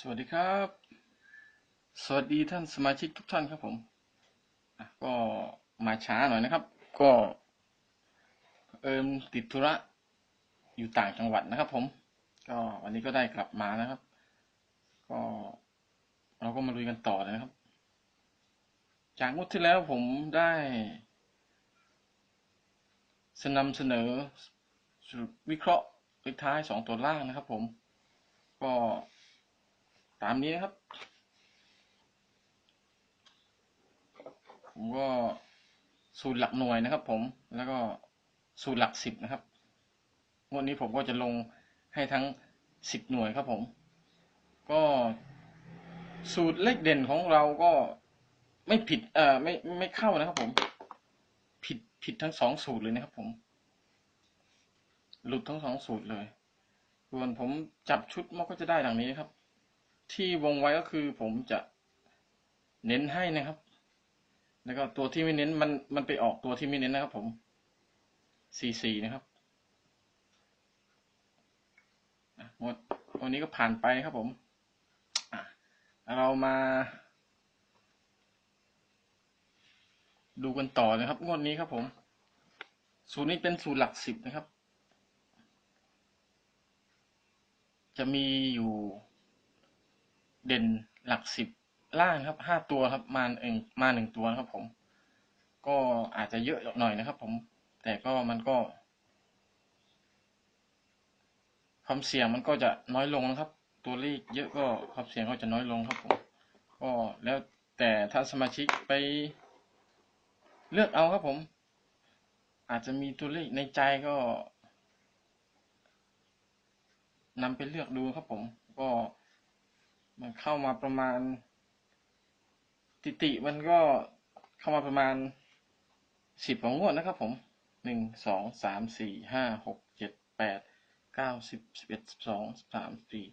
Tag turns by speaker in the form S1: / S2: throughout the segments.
S1: สวัสดีครับ สวัสดีท่านสมาชิกทุกท่านครับผมก็มาช้าหน่อยนะครับ ก็เอิมติดธุระอยู่ต่างจังหวัดนะครับ ผม ก็วันนี้ก็ได้กลับมานะครับ ก็เราก็มาลุยกันต่อเลยนะครับ จากงวดที่แล้วผมได้สนำเสนอวิเคราะห์เลขท้ายสองตัวล่างนะครับ ผม ก็ ตามนี้นะครับ ผมก็สูตรหลักหน่วยนะครับ ผมแล้วก็สูตรหลักสิบนะครับงวดนี้ผมก็จะลงให้ทั้งสิบหน่วยครับผม ก็สูตรเลขเด่นของเราก็ไม่ผิดเอ่อไม่ไม่เข้านะครับผม ผิดผิดทั้งสองสูตรเลยนะครับผม หลุดทั้งสองสูตรเลยส่วนผมจับชุดมันก็จะได้ดังนี้นะครับ ที่วงไว้ก็คือผมจะเน้นให้นะครับ แล้วก็ตัวที่ไม่เน้นมันมันไปออกตัวที่ไม่เน้นนะครับ ผมสี่สี่นะครับหมดวันนี้ก็ผ่านไปครับผม เรามา ดูกันต่อนะครับ งวดนี้ครับผม สูตรนี้เป็นสูตรหลักสิบนะครับ จะมีอยู่ เด่นหลักสิบล่างครับห้าตัวครับมาเองมาหนึ่งตัวครับผม ก็อาจจะเยอะหน่อยนะครับ ผม แต่ก็มันก็ ความเสี่ยงมันก็จะน้อยลงนะครับ ตัวเลขเยอะก็ความเสี่ยงก็จะน้อยลงครับผม ก็แล้วแต่ถ้าสมาชิกไปเลือกเอาครับผม อาจจะมีตัวเลขในใจก็นำไปเลือกดูครับผม ก็ มันเข้ามาประมาณ ติติมันก็เข้ามาประมาณสิบของงวดนะครับผมหนึ่งสองสามสี่ห้าหกเจ็ดแปดเก้าสิบสิบเอ็ดสิบสองสิบสามสี่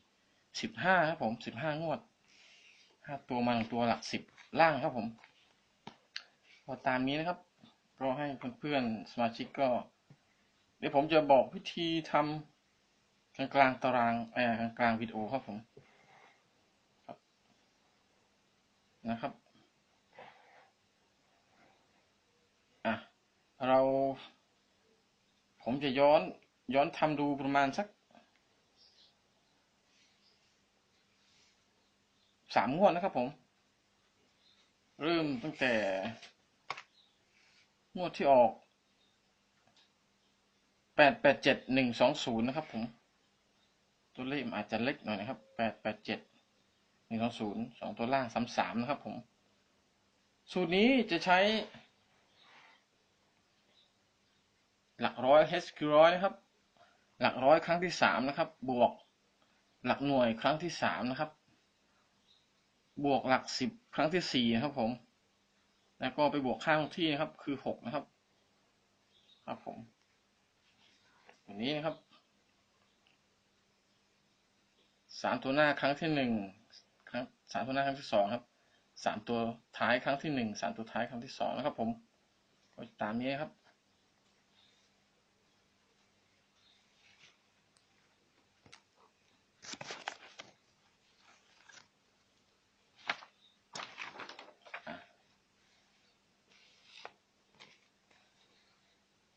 S1: สิบห้าครับผมสิบห้างวดห้าตัวมาหนึ่งตัวหลักสิบล่างครับผมพอตามนี้นะครับก็ให้เพื่อนๆสมาชิกก็ เดี๋ยวผมจะบอกวิธีทำกลางกลางๆตารางเอ่อกลางกลางๆวิดีโอครับผมครับ นะครับ อะ เรา ผมจะย้อนย้อนทำดูประมาณสักสามงวดนะครับผม เริ่มตั้งแต่ งวดที่ออกแปดแปดเจ็ดหนึ่งสองศูนย์นะครับผม ตัวเลขอาจจะเล็กหน่อยนะครับแปดแปดเจ็ด นึ่งสองศูนย์สองตัวล่างสามสามนะครับผม สูตรนี้จะใช้ หลักร้อย h คือร้อยนะครับ หลักร้อยครั้งที่สามนะครับ บวกหลักหน่วยครั้งที่สามนะครับ บวกหลักสิบครั้งที่สี่นะครับผม แล้วก็ไปบวกค่าคงที่นะครับ คือหกนะครับ ครับผมอย่างนี้นะครับสามตัวหน้าครั้งที่หนึ่งครั้ง สามตัวหน้าครั้งที่สองครับสามตัวท้ายครั้งที่หนึ่งสามตัวท้ายครั้งที่สองนะครับ ผมก็ตามนี้ครับ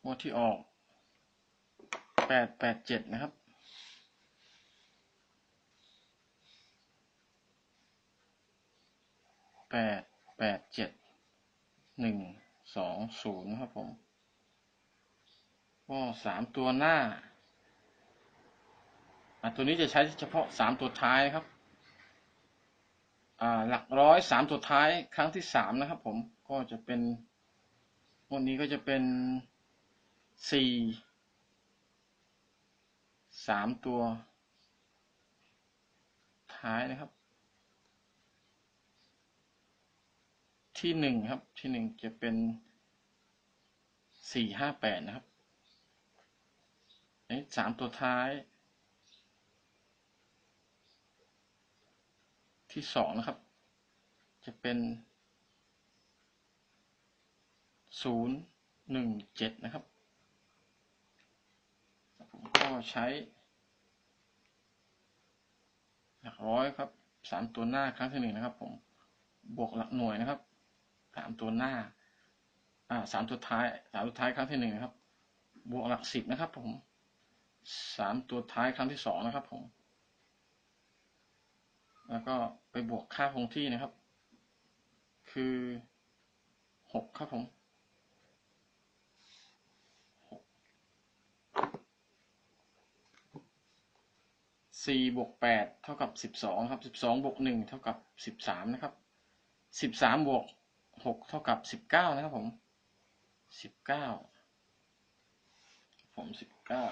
S1: งวดที่ออกแปดแปดเจ็ดนะครับ แปดแปดเจ็ดหนึ่งสองศูนย์ครับผมก็สามตัวหน้าอตัวนี้จะใช้เฉพาะสามตัวท้ายครับอ่าหลักร้อยสามตัวท้ายครั้งที่สามนะครับผมก็จะเป็นงวดนี้ก็จะเป็นสี่สามตัวท้ายนะครับ ที่หนึ่งครับ ที่หนึ่งจะเป็นสี่ห้าแปดนะครับนี่สามตัวท้าย ที่สองนะครับ จะเป็นศูนย์หนึ่งเจ็ดนะครับ ผมก็ใช้หลักร้อยครับสามตัวหน้าครั้งที่หนึ่งนะครับ ผมบวกหลักหน่วยนะครับ สามตัวหน้า อ่าสามตัวท้ายสามตัวท้ายครั้งที่หนึ่งนะครับ บวกหลักสิบนะครับ ผมสามตัวท้ายครั้งที่สองนะครับ ผม แล้วก็ไปบวกค่าคงที่นะครับ คือหกครับผมสี่บวกแปดเท่ากับสิบสองครับสิบสองบวกหนึ่งเท่ากับสิบสามนะครับสิบสามบวก หกเท่ากับสิบเก้านะครับผมสิบเก้าผมสิบเก้า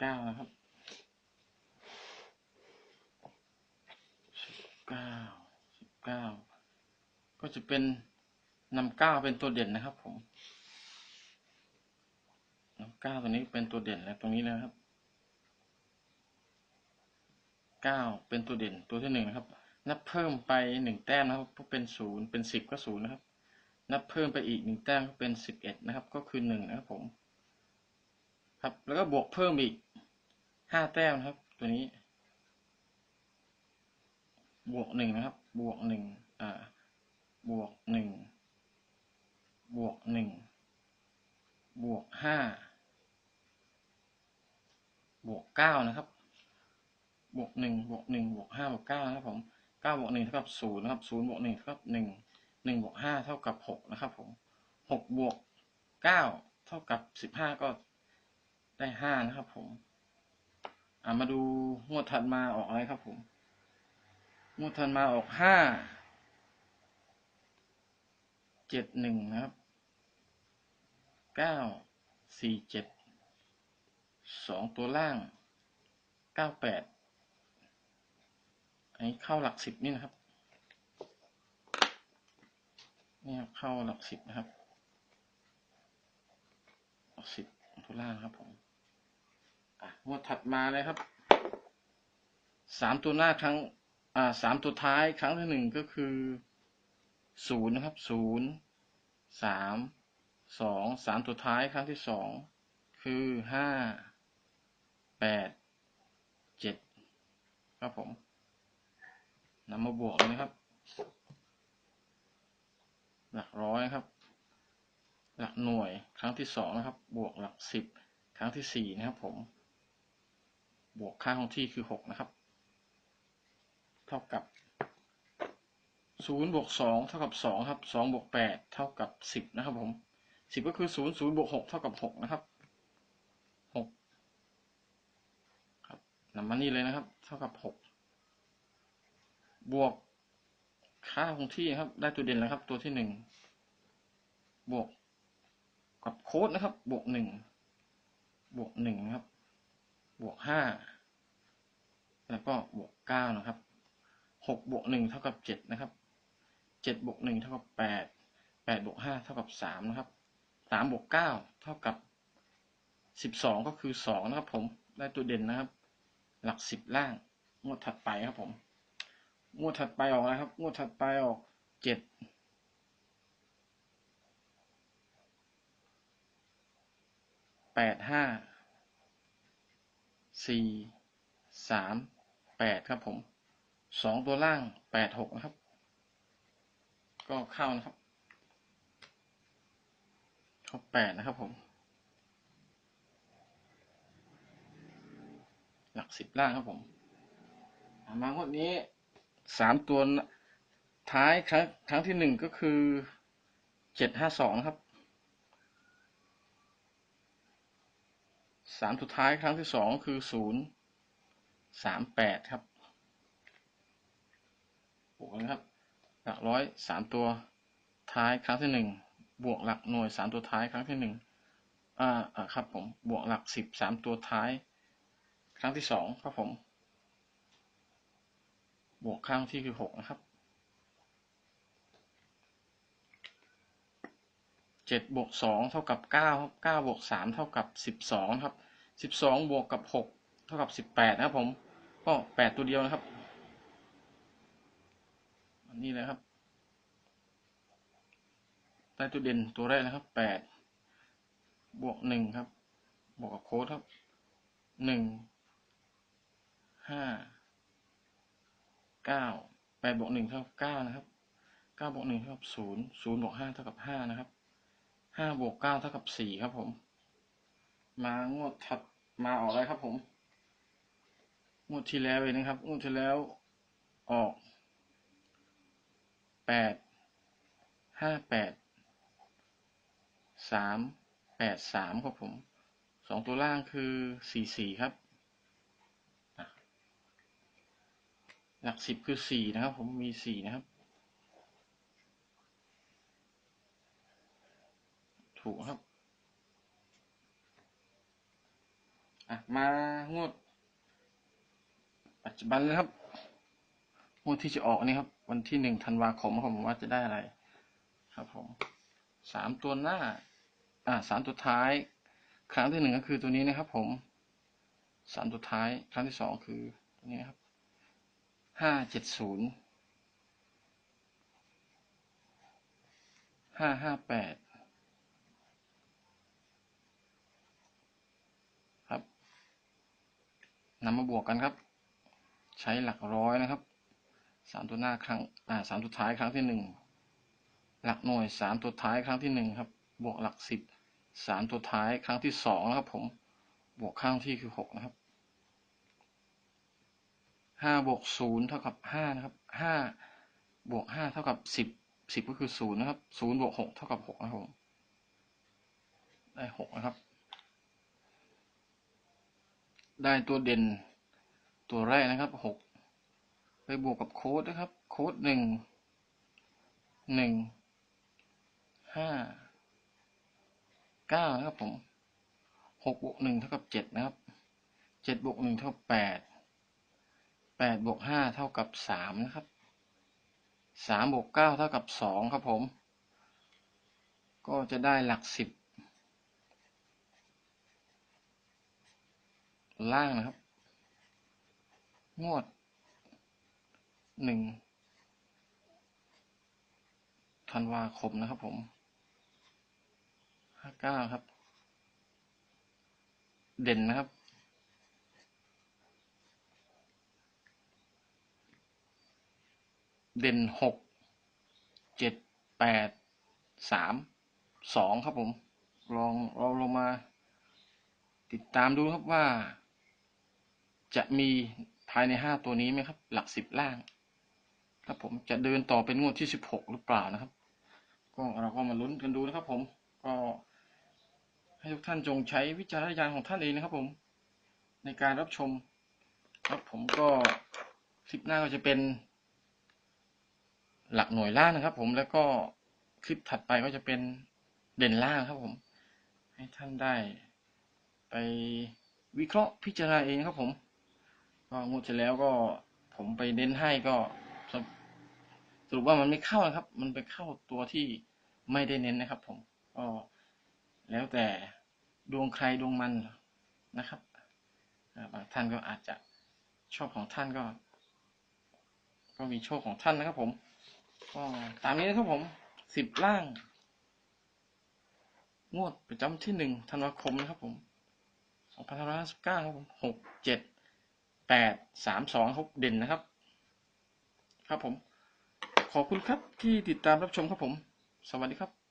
S1: เก้านะครับสิบเก้าสิบเก้าก็จะเป็นนำเก้าเป็นตัวเด่นนะครับ ผมนำเก้าตัวนี้เป็นตัวเด่นแล้วตรงนี้นะครับเก้าเป็นตัวเด่นตัวที่หนึ่งนะครับ นับเพิ่มไปหนึ่งแต้มนะครับก็เป็นศูนย์เป็นสิบก็ศูนย์นะครับ นับเพิ่มไปอีกหนึ่งแต้มก็เป็นสิบเอ็ดนะครับ ก็คือหนึ่งนะครับผม ครับแล้วก็บวกเพิ่มอีกห้าแต้มนะครับ ตัวนี้ บวกหนึ่งนะครับ บวกหนึ่งอ่าบวกหนึ่งบวกหนึ่งบวกห้าบวกเก้านะครับ บวกหนึ่งบวกหนึ่งบวกห้าบวกเก้านะครับผม เก้าบวกหนึ่งเท่ากับศูนย์นะครับศูนย์บวกหนึ่งเท่ากับหนึ่งหนึ่งบวกห้าเท่ากับหกนะครับผมหกบวกเก้าเท่ากับสิบห้าก็ได้ห้านะครับผมอ่ามาดูงวดถัดมาออกอะไรครับผมงวดถัดมาออกห้าเจ็ดหนึ่งนะครับเก้าสี่เจ็ดสองตัวล่างเก้าแปด อันนี้เข้าหลักสิบนี่นะครับนี่ครับเข้าหลักสิบนะครับหลักสิบตัวล่างครับผมอะงวดถัดมาเลยครับสามตัวหน้าครั้งอ่าสามตัวท้ายครั้งที่หนึ่งก็คือศูนย์นะครับศูนย์สามสองสามตัวท้ายครั้งที่สองคือห้าแปดเจ็ดครับผม นำมาบวกเลยนะครับ หลักร้อยครับ หลักหน่วยครั้งที่สองนะครับ บวกหลักสิบครั้งที่สี่นะครับ ผม บวกค่าของที่คือหกนะครับ เท่ากับศูนย์บวกสองเท่ากับสองครับสองบวกแปดเท่ากับสิบนะครับ ผมสิบก็คือศูนย์ศูนย์บวกหกเท่ากับหกนะครับหกครับนำมานี่เลยนะครับ เท่ากับหก บวกค่าคงที่ครับ ได้ตัวเด่นแล้วครับ ตัวที่หนึ่งบวกกับโค้ดนะครับ บวกหนึ่งบวกหนึ่งครับ บวกห้าแล้วก็บวกเก้านะครับหกบวกหนึ่งเท่ากับเจ็ดนะครับเจ็ดบวกหนึ่งเท่ากับแปดแปดบวกห้าเท่ากับสามนะครับสามบวกเก้าเท่ากับสิบสองก็คือสองนะครับ ผมได้ตัวเด่นนะครับ หลักสิบล่างงวดถัดไปครับผม งวดถัดไปออกอะไรครับ งวดถัดไปออกเจ็ดแปดห้าสี่สามแปดครับผมสองตัวล่างแปดหกนะครับ ก็เข้านะครับเข้าแปดนะครับผม หลักสิบล่างครับผมมางวดนี้ สามตัวท้ายครั้งครั้งที่หนึ่งก็คือเจ็ดห้าสองครับสามสุดท้ายครั้งที่สองคือศูนย์สามแปดครับบวกนะครับหลักร้อยสามตัวท้ายครั้งที่หนึ่งบวกหลักหน่วยสามตัวท้ายครั้งที่หนึ่งอ่าอ่าครับผมบวกหลักสิบสามตัวท้าย ครั้งที่สองครับผม บวกข้างที่คือหกนะครับเจ็ดบวกสองเท่ากับเก้าครับเก้าบวกสามเท่ากับสิบสองครับสิบสองบวกกับหกเท่ากับสิบแปดนะครับผมก็แปดตัวเดียวนะครับอันนี้เลยครับได้ตัวเด่นตัวแรกนะครับแปดบวกหนึ่งครับ บวกกับโค้ดครับหนึ่งห้า เก้าแปดบวกหนึ่งเท่ากับเก้านะครับเก้าบวกหนึ่งเท่ากับศูนย์ศูนย์บวกห้าเท่ากับห้านะครับห้าบวกเก้าเท่ากับสี่ครับผม มางวดถัดมาออกอะไรครับผม งวดที่แล้วเองนะครับ งวดที่แล้วออกแปดห้าแปดสามแปดสามครับผมสองตัวล่างคือสี่สี่ครับอะ หลักสิบคือสี่นะครับ ผมมีสี่นะครับ ถูกครับ อะ มางวด ปัจจุบันเลยครับงวดที่จะออกนี่ครับ วันที่หนึ่งธันวาคมครับผมว่าจะได้อะไร ครับ ผมสามตัวหน้า อ่าสามตัวท้าย ครั้งที่หนึ่งก็คือตัวนี้นะครับ ผมสามตัวท้าย ครั้งที่สองคือตัวนี้นะครับ ห้าเจ็ดศูนย์ห้าห้าแปดครับนำมาบวกกันครับ ใช้หลักร้อยนะครับสามตัวหน้าครั้งอ่าสามตัวท้ายครั้งที่หนึ่งหลักหน่วยสามตัวท้ายครั้งที่หนึ่งครับ บวกหลักสิบสามตัวท้ายครั้งที่สองนะครับผมบวกข้างที่คือหกนะครับ ห้าบวกศูนย์เท่ากับห้านะครับห้าบวกห้าเท่ากับสิบสิบก็คือศูนย์นะครับศูนย์บวกหกเท่ากับหกนะครับผมได้หกนะครับ ได้ตัวเด่นตัวแรกนะครับหกไปบวกกับโค้ดนะครับ โค้ดหนึ่งหนึ่งห้าเก้านะครับผมหกบวกหนึ่งเท่ากับเจ็ดนะครับเจ็ดบวกหนึ่งเท่ากับแปด แปดบวกห้าเท่ากับสามนะครับสามบวกเก้าเท่ากับสองครับผม ก็จะได้หลักสิบล่างนะครับ งวดหนึ่งธันวาคมนะครับผมห้าเก้าครับ เด่นนะครับ เด่นหกเจ็ดแปดสามสองครับผม ลองเราลงมา ติดตามดูครับว่า จะมีภายในห้าตัวนี้ไหมครับ หลักสิบล่าง ครับผมจะเดินต่อเป็นงวดที่สิบหกหรือเปล่านะครับ ก็เราก็มาลุ้นกันดูนะครับผม ก็ให้ทุกท่านจงใช้วิจารณญาณของท่านเองนะครับผม ในการรับชม ครับผมก็คลิปหน้าก็จะเป็น หลักหน่วยล่างนะครับ ผมแล้วก็คลิปถัดไปก็จะเป็นเด่นล่างครับผม ให้ท่านได้ไปวิเคราะห์พิจารณาเองครับผม ก็งวดที่แล้วก็ผมไปเน้นให้ก็สรุปว่ามันไม่เข้านะครับ มันไปเข้าตัวที่ไม่ได้เน้นนะครับ ผมก็แล้วแต่ดวงใครดวงมันนะครับบางท่านก็อาจจะชอบของท่านก็ ก็มีโชคของท่านนะครับผม ก็ตามนี้นะครับผมสิบล่าง งวดประจำที่หนึ่งธันวาคมนะครับผมสองพันห้าร้อยห้าสิบเก้าครับผมหกเจ็ดแปดสามสองครับเด่นนะครับ ครับผม ขอบคุณครับที่ติดตามรับชมครับผม สวัสดีครับ